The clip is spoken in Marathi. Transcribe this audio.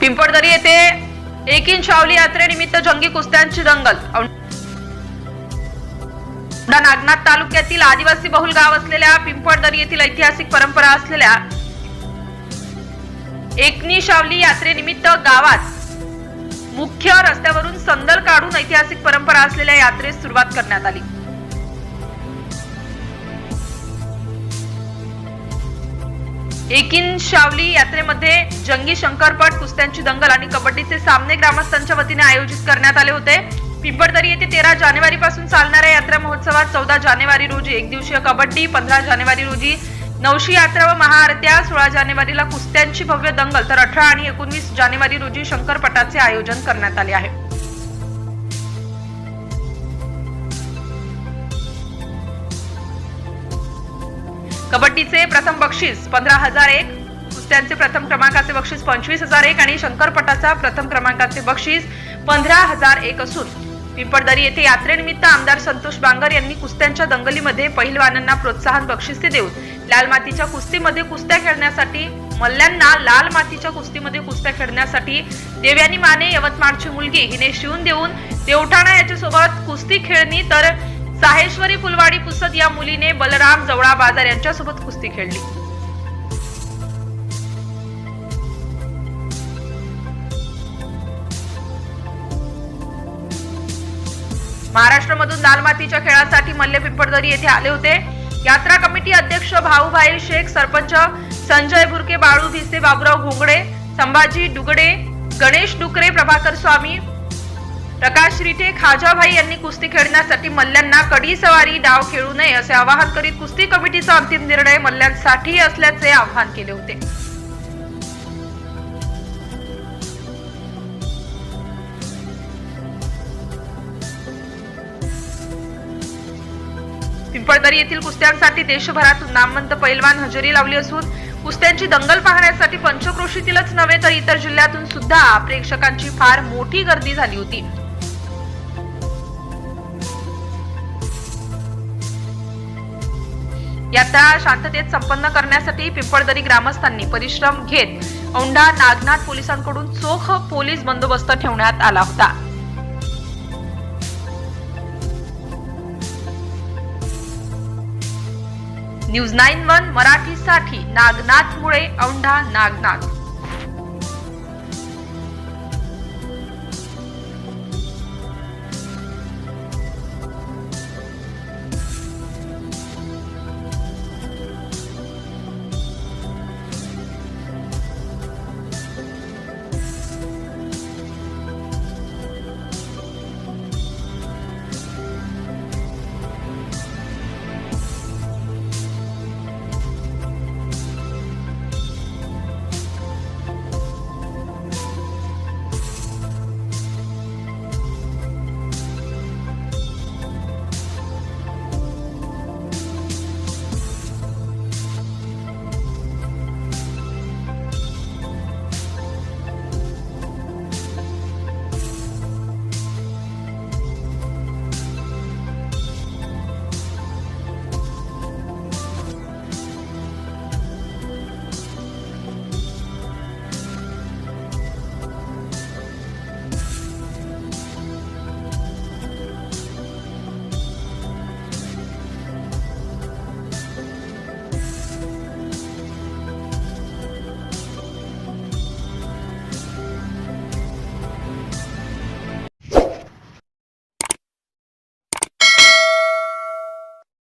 पिंपळदरी येथे एकीन शावली यात्रेनिमित्त जंगी कुस्त्यांची दंगल. नागनाथ तालुक्यातील आदिवासी बहुल गाव असलेल्या पिंपळदरी येथील ऐतिहासिक परंपरा असलेल्या एकनी शावली यात्रेनिमित्त गावात मुख्य रस्त्यावरून संदल काढून ऐतिहासिक परंपरा असलेल्या यात्रेस सुरुवात करण्यात आली. एकिन शावली यात्रेमध्ये जंगी शंकरपट कुस्त्यांची दंगल आणि कबड्डीचे सामने ग्रामस्थांच्या वतीने आयोजित करण्यात आले होते. पिंपळदरी येथे तेरा जानेवारी पासून चालणाऱ्या यात्रा महोत्सवात चौदा जानेवारी रोजी एक दिवसीय कबड्डी पंधरा जानेवारी रोजी नवशी यात्रा व महाआरत्या सोळा जानेवारीला कुस्त्यांची भव्य दंगल तर अठरा आणि एकोणवीस जानेवारी रोजी शंकरपटाचे आयोजन करण्यात आले आहे. कबड्डीचे प्रथम बक्षीस पंधरा हजार एक कुस्त्यांचे प्रथम क्रमांकाचे बक्षीस पंचवीस हजार एक आणि शंकरपटाचा प्रथम क्रमांकाचे बक्षीस पंधरा हजार एक असून पिंपळदरी येथे यात्रेनिमित्त आमदार संतोष बांगर यांनी कुस्त्यांच्या दंगलीमध्ये पहिलवानांना प्रोत्साहन बक्षिसे देऊन लाल मातीच्या कुस्तीमध्ये कुस्त्या खेळण्यासाठी मल्ल्यांना लाल मातीच्या कुस्तीमध्ये कुस्त्या खेळण्यासाठी देवयानी माने यवतमाळची मुलगी हिने शिवून देऊन देवठाणा याच्यासोबत कुस्ती खेळणी तर साहेश्वरी फुलवाडी पुसद या मुलीने बलराम जवळा बाजार यांच्यासोबत कुस्ती खेळली. महाराष्ट्रामधून लाल मातीच्या खेळासाठी मल्ले पिंपळदरी येथे आले होते. यात्रा कमिटी अध्यक्ष भाऊभाई शेख सरपंच संजय भुरके बाळू भिसे बाबुराव घोंगडे संभाजी डुगडे गणेश डुकरे प्रभाकर स्वामी प्रकाश रिठे खाजाभाई यांनी कुस्ती खेळण्यासाठी मल्ल्यांना कडी सवारी डाव खेळू नये असे आवाहन करीत कुस्ती कमिटीचा अंतिम निर्णय मल्ल्यांसाठी असल्याचे आवाहन केले होते. पिंपळदरी येथील कुस्त्यांसाठी देशभरातून नामवंत पैलवान हजेरी लावली असून कुस्त्यांची दंगल पाहण्यासाठी पंचक्रोशीतीलच नव्हे तर इतर जिल्ह्यातून सुद्धा प्रेक्षकांची फार मोठी गर्दी झाली होती. यात्रा शांततेत संपन्न करण्यासाठी पिंपळदरी ग्रामस्थांनी परिश्रम घेत औंढा नागनाथ पोलिसांकडून चोख पोलीस बंदोबस्त ठेवण्यात आला होता. न्यूज नाईन वन मराठीसाठी नागनाथ मुळे औंढा नागनाथ.